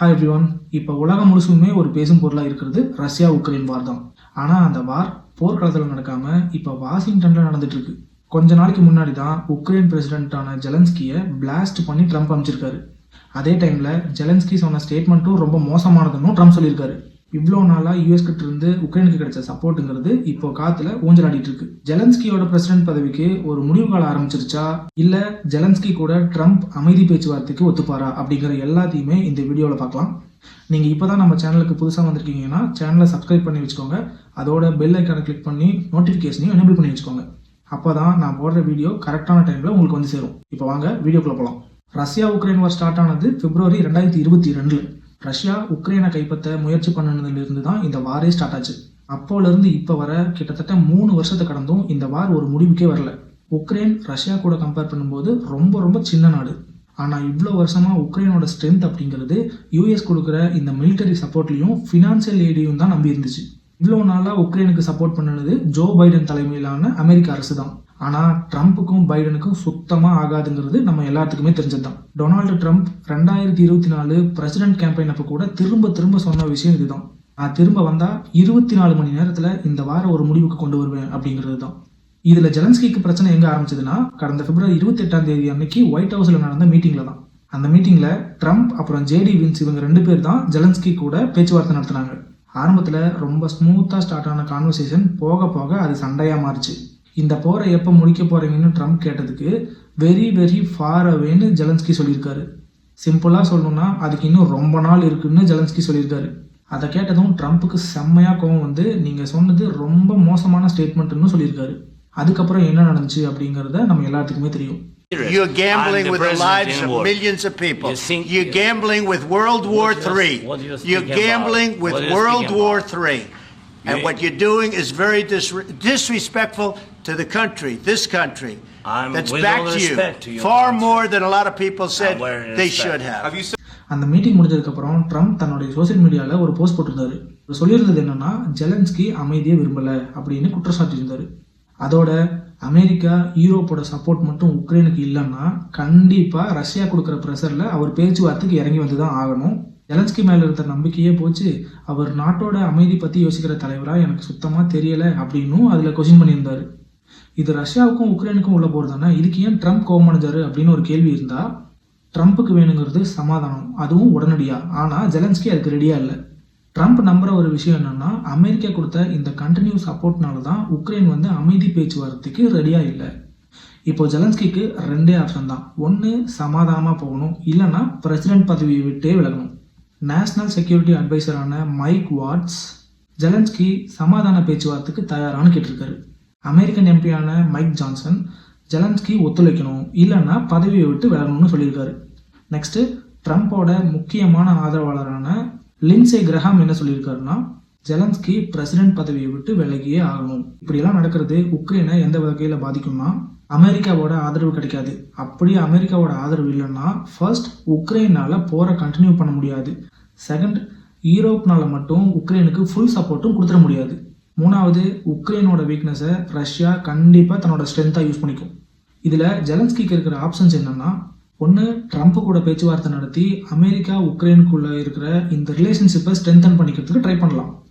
Hi everyone இப்போ உலகம் முழுசுமே ஒரு பேசும் பொருளாக இருக்கிறது ரஷ்யா உக்ரைன் வார் தான். ஆனால் அந்த வார் போர்க்களத்தில் நடக்காமல் இப்போ வாஷிங்டனில் நடந்துட்டுருக்கு. கொஞ்ச நாளைக்கு முன்னாடி தான் உக்ரைன் பிரசிடென்ட்டான ஜெலன்ஸ்கியை பிளாஸ்ட் பண்ணி ட்ரம்ப் அமைச்சிருக்காரு அதே டைமில் ஜெலன்ஸ்கி சொன்ன ஸ்டேட்மெண்ட்டும் ரொம்ப மோசமானதுன்னு ட்ரம்ப் சொல்லியிருக்காரு. இவ்வளோ நாளாக யூஎஸ் கிட்ட இருந்து உக்ரைனுக்கு கிடைச்ச சப்போர்ட்டுங்கிறது இப்போ காத்துல ஊஞ்சலாடிட்டு இருக்கு ஜெலன்ஸ்கியோட பிரசிடென்ட் பதவிக்கு ஒரு முடிவு காலம் ஆரம்பிச்சிருச்சா? இல்ல ஜெலன்ஸ்கி கூட ட்ரம்ப் அமைதி பேச்சுவார்த்தைக்கு ஒத்துப்பாரா? அப்படிங்கிற எல்லாத்தையுமே இந்த வீடியோவில் பார்க்கலாம். நீங்க இப்போதான் நம்ம சேனலுக்கு புதுசாக வந்திருக்கீங்கன்னா சேனலை சப்ஸ்கிரைப் பண்ணி வச்சுக்கோங்க. அதோட பெல் ஐக்கானை கிளிக் பண்ணி நோட்டிஃபிகேஷனையும் எனேபிள் பண்ணி வச்சுக்கோங்க. அப்பதான் நான் போடுற வீடியோ கரெக்டான டைம்ல உங்களுக்கு வந்து சேரும். இப்போ வாங்க வீடியோக்குள்ள போகலாம் ரஷ்யா உக்ரைன் வார் ஸ்டார்ட் ஆனது பிப்ரவரி ரெண்டாயிரத்தி இருபத்தி ரெண்டில். ரஷ்யா உக்ரைனை கைப்பற்ற முயற்சி பண்ணதுலேருந்து தான் இந்த வாரே ஸ்டார்ட் ஆச்சு. அப்போலேருந்து இப்போ வர கிட்டத்தட்ட மூணு வருஷத்தை கடந்தும் இந்த வார் ஒரு முடிவுக்கே வரல. உக்ரைன் ரஷ்யா கூட கம்பேர் பண்ணும்போது ரொம்ப ரொம்ப சின்ன நாடு. ஆனால் இவ்வளோ வருஷமாக உக்ரைனோட ஸ்ட்ரென்த் அப்படிங்கிறது யூஎஸ் கொடுக்குற இந்த மிலிட்டரி சப்போர்ட்லையும் ஃபினான்சியல் ஏடியும் தான் நம்பி இருந்துச்சு இவ்வளோ நாளாக உக்ரைனுக்கு சப்போர்ட் பண்ணுனது ஜோ பைடன் தலைமையிலான அமெரிக்க அரசு தான் ஆனால் ட்ரம்ப்புக்கும் பைடனுக்கும் சுத்தமாக ஆகாதுங்கிறது நம்ம எல்லாத்துக்குமே தெரிஞ்சது தான் டொனால்டு ட்ரம்ப் ரெண்டாயிரத்தி இருபத்தி நாலு பிரசிடென்ட் கேம்பெயின் அப்போ கூட திரும்ப திரும்ப சொன்ன விஷயம் இதுதான். நான் திரும்ப வந்தால் இருபத்தி நாலு மணி நேரத்தில் இந்த வாரம் ஒரு முடிவுக்கு கொண்டு வருவேன் அப்படிங்கிறது தான் இதில் ஜெலன்ஸ்கிக்கு பிரச்சனை எங்கே ஆரம்பிச்சதுன்னா கடந்த பிப்ரவரி இருபத்தி எட்டாம் தேதி அன்னைக்கு ஒயிட் ஹவுஸில் நடந்த மீட்டிங்கில் தான். அந்த மீட்டிங்கில் ட்ரம்ப் அப்புறம் ஜேடி வின்ஸ் இவங்க ரெண்டு பேர் தான் ஜெலன்ஸ்கி கூட பேச்சுவார்த்தை நடத்தினாங்க. ஆரம்பத்தில் ரொம்ப ஸ்மூத்தாக ஸ்டார்ட் ஆன கான்வர்சேஷன் போக போக அது சண்டையாக மாறுச்சு. இந்த போரை எப்போ முடிக்க போறீங்கன்னு ட்ரம்ப் கேட்டதுக்கு வெரி வெரி ஃபார் அவேன்னு ஜெலன்ஸ்கி சொல்லியிருக்காரு சிம்பிளாக சொல்லணும்னா அதுக்கு இன்னும் ரொம்ப நாள் இருக்குன்னு ஜெலன்ஸ்கி சொல்லியிருக்காரு அதை கேட்டதும் ட்ரம்ப்புக்கு செம்மையாக கோவம் வந்து நீங்கள் சொன்னது ரொம்ப மோசமான ஸ்டேட்மெண்ட்னு சொல்லியிருக்காரு அதுக்கப்புறம் என்ன நடந்துச்சு அப்படிங்கிறத நம்ம எல்லாத்துக்குமே தெரியும் You're gambling with the lives of millions of people. You think- You're gambling with World War III. You're gambling with World War? III. And You- what you're doing is very dis- disrespectful to the country, this country. I'm- that's with all back to you. to Far country. more than a lot of people said they respect. should have. அந்த meeting முடிஞ்சதுக்கப்புறம் Trump தன்னுடைய social மீடியாவில் ஒரு post போட்டிருந்தாரு சொல்லியிருந்தது என்னன்னா Zelensky அமைதியை விரும்பலை அப்படின்னு குற்றச்சாட்டியிருந்தாரு அதோட அமெரிக்கா யூரோப்போட சப்போர்ட் மட்டும் உக்ரைனுக்கு இல்லைன்னா கண்டிப்பாக ரஷ்யா கொடுக்குற ப்ரெஷரில் அவர் பேச்சுவார்த்தைக்கு இறங்கி வந்து தான் ஆகணும் ஜெலன்ஸ்கி மேலே இருந்த நம்பிக்கையே போச்சு. அவர் நாட்டோட அமைதி பற்றி யோசிக்கிற தலைவராக எனக்கு சுத்தமாக தெரியலை அப்படின்னும் அதில் கொஷின் பண்ணியிருந்தார். இது ரஷ்யாவுக்கும் உக்ரைனுக்கும் உள்ள போர் தானே? இதுக்கு ஏன் ட்ரம்ப் கோவமடைஞ்சாரு அப்படின்னு ஒரு கேள்வி இருந்தால் ட்ரம்ப்புக்கு வேணுங்கிறது சமாதானம் அதுவும் உடனடியாக ஆனால் ஜெலன்ஸ்கி அதுக்கு ரெடியாக இல்லை. ட்ரம்ப் நம்புகிற ஒரு விஷயம் என்னென்னா அமெரிக்கா கொடுத்த இந்த கண்டினியூ சப்போர்ட்னால தான் உக்ரைன் வந்து அமைதி பேச்சுவார்த்தைக்கு ரெடியாக இல்லை. இப்போ ஜெலன்ஸ்கிக்கு ரெண்டே ஆப்ஷன் தான். ஒன்று சமாதானமாக போகணும். இல்லைன்னா பிரசிடென்ட் பதவியை விட்டே விலகணும். நேஷனல் செக்யூரிட்டி அட்வைசரான மைக் வாட்ஸ் ஜெலன்ஸ்கி சமாதான பேச்சுவார்த்தைக்கு தயாரான்னு கேட்டிருக்காரு. அமெரிக்கன் எம்பியான மைக் ஜான்சன் ஜெலன்ஸ்கி ஒத்துழைக்கணும் இல்லைன்னா பதவியை விட்டு விலகணும்னு சொல்லியிருக்காரு. நெக்ஸ்ட்டு ட்ரம்ப்போட முக்கியமான ஆதரவாளரான லின்சே கிரஹாம் என்ன சொல்லியிருக்காருன்னா ஜெலன்ஸ்கி பிரசிடென்ட் பதவியை விட்டு விலகியே ஆகணும். இப்படியெல்லாம் நடக்கிறது உக்ரைனை எந்த வகையில் பாதிக்கும்னா அமெரிக்காவோட ஆதரவு கிடைக்காது. அப்படியே அமெரிக்காவோட ஆதரவு இல்லைன்னா ஃபர்ஸ்ட் உக்ரைனால் போரை கண்டினியூ பண்ண முடியாது. செகண்ட் யூரோப்னால் மட்டும் உக்ரைனுக்கு ஃபுல் சப்போர்ட்டும் கொடுத்துட முடியாது. மூணாவது உக்ரைனோட வீக்னஸை ரஷ்யா கண்டிப்பாக தன்னோட ஸ்ட்ரென்த்தாக யூஸ் பண்ணிக்கும். இதில் ஜெலன்ஸ்கிக்கு இருக்கிற ஆப்ஷன்ஸ் என்னென்னா ஒன்று ட்ரம்ப் கூட பேச்சுவார்த்தை நடத்தி அமெரிக்கா உக்ரைனுக்குள்ளே இருக்கிற இந்த ரிலேஷன்ஷிப்பை ஸ்ட்ரென்தன் பண்ணிக்கிறதுக்கு ட்ரை பண்ணலாம்.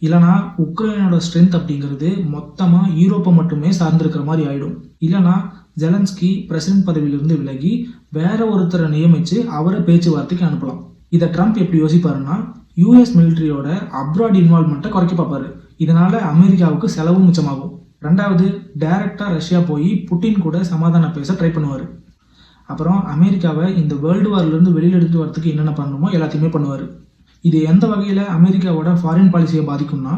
இல்லைனா உக்ரைனோட ஸ்ட்ரென்த் அப்படிங்கிறது மொத்தமாக யூரோப்பை மட்டுமே சார்ந்திருக்கிற மாதிரி ஆயிடும். இல்லைனா ஜெலன்ஸ்கி பிரசிடென்ட் பதவியிலிருந்து விலகி வேற ஒருத்தரை நியமித்து அவரை பேச்சுவார்த்தைக்கு அனுப்பலாம். இதை ட்ரம்ப் எப்படி யோசிப்பாருன்னா யூஎஸ் மிலிட்ரியோட அப்ராட் இன்வால்மெண்ட்டை குறைக்க பார்ப்பாரு. இதனால அமெரிக்காவுக்கு செலவும் மிச்சமாகும். ரெண்டாவது டைரக்டா ரஷ்யா போய் புட்டின் கூட சமாதானம் பேச ட்ரை பண்ணுவார். அப்புறம் அமெரிக்காவை இந்த வேர்ல்டு வார்லேருந்து வெளியில் எடுத்து வரதுக்கு என்னென்ன பண்ணணுமோ எல்லாத்தையுமே பண்ணுவார். இது எந்த வகையில் அமெரிக்காவோட ஃபாரின் பாலிசியை பாதிக்கும்னா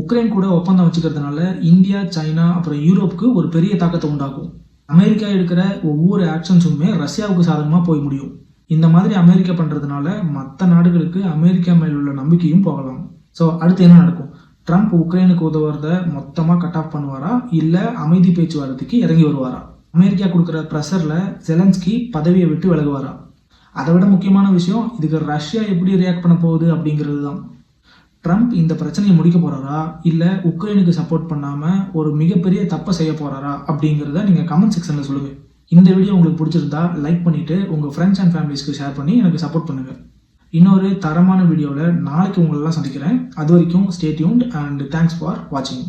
உக்ரைன் கூட ஒப்பந்தம் வச்சுக்கிறதுனால இந்தியா சைனா அப்புறம் யூரோப்புக்கு ஒரு பெரிய தாக்கத்தை உண்டாக்கும். அமெரிக்கா எடுக்கிற ஒவ்வொரு ஆக்ஷன்ஸுமே ரஷ்யாவுக்கு சாதகமாக போய் முடியும். இந்த மாதிரி அமெரிக்கா பண்ணுறதுனால மற்ற நாடுகளுக்கு அமெரிக்கா மேல் உள்ள நம்பிக்கையும் போகலாம். ஸோ அடுத்து என்ன நடக்கும்? ட்ரம்ப் உக்ரைனுக்கு உதவுறத மொத்தமாக கட் ஆஃப் பண்ணுவாரா? இல்லை அமைதி பேச்சுவார்த்தைக்கு இறங்கி வருவாரா? அமெரிக்கா கொடுக்குற ப்ரெஷரில் ஜெலன்ஸ்கி பதவியை விட்டு விலகுவாரா? அதை விட முக்கியமான விஷயம் இதுக்கு ரஷ்யா எப்படி ரியாக்ட் பண்ண போகுது அப்படிங்கிறது தான். ட்ரம்ப் இந்த பிரச்சனையை முடிக்க போகிறாரா இல்லை உக்ரைனுக்கு சப்போர்ட் பண்ணாமல் ஒரு மிகப்பெரிய தப்பை செய்ய போகிறாரா அப்படிங்கிறத நீங்கள் கமெண்ட் செக்ஷனில் சொல்லுங்கள் இந்த வீடியோ உங்களுக்கு பிடிச்சிருந்தா லைக் பண்ணிவிட்டு உங்கள் ஃப்ரெண்ட்ஸ் அண்ட் ஃபேமிலிஸ்க்கு ஷேர் பண்ணி எனக்கு சப்போர்ட் பண்ணுங்கள் இன்னொரு தரமான வீடியோவில் நாளைக்கு உங்களெல்லாம் சந்திக்கிறேன். அது வரைக்கும் stay tuned and thanks for வாட்சிங்